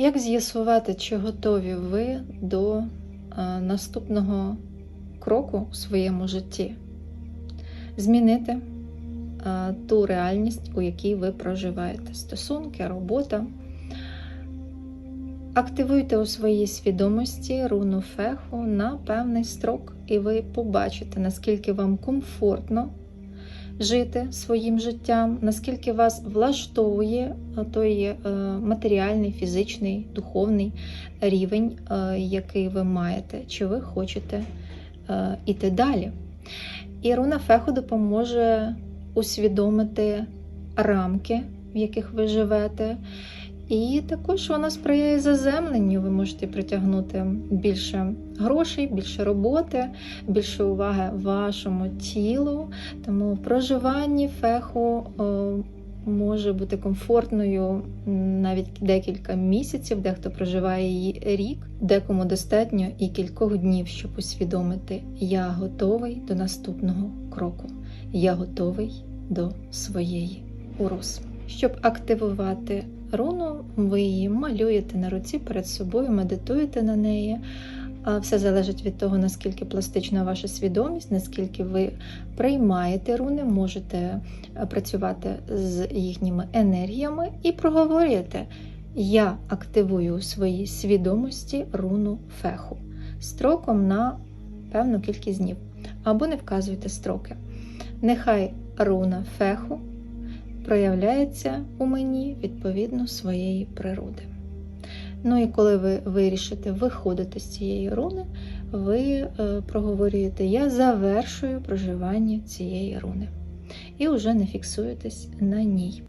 Як з'ясувати, чи готові ви до е, наступного кроку у своєму житті? Змінити е, ту реальність, у якій ви проживаєте: стосунки, робота. Активуйте у своїй свідомості руну феху на певний строк, і ви побачите, наскільки вам комфортно жити своїм життям, наскільки вас влаштовує е, той е, матеріальний, фізичний, духовний рівень, е, який ви маєте, чи ви хочете йти іти далі. І руна феху допоможе усвідомити рамки, в яких ви живете. І також вона сприяє заземленню. Ви можете притягнути більше грошей, більше роботи, більше уваги вашому тілу. Тому в проживанні феху може бути комфортною навіть декілька місяців, дехто проживає її рік, декому достатньо і кількох днів, щоб усвідомити, я готовий до наступного кроку. Я готовий до своєї урос. Щоб активувати руну, ви її малюєте на руці перед собою, медитуєте на неї. Все залежить від того, наскільки пластична ваша свідомість, наскільки ви приймаєте руни, можете е, працювати з їхніми енергіями і проговорюєте. Я активую у своїй свідомості руну феху строком на певну кількість днів. Або не вказуйте строки. Нехай руна феху проявляється у мені відповідно своєї природи. Ну і коли ви вирішите виходити з цієї руни, ви е, проговорюєте Я завершую проживання цієї руни. І вже не фіксуєтесь на ній.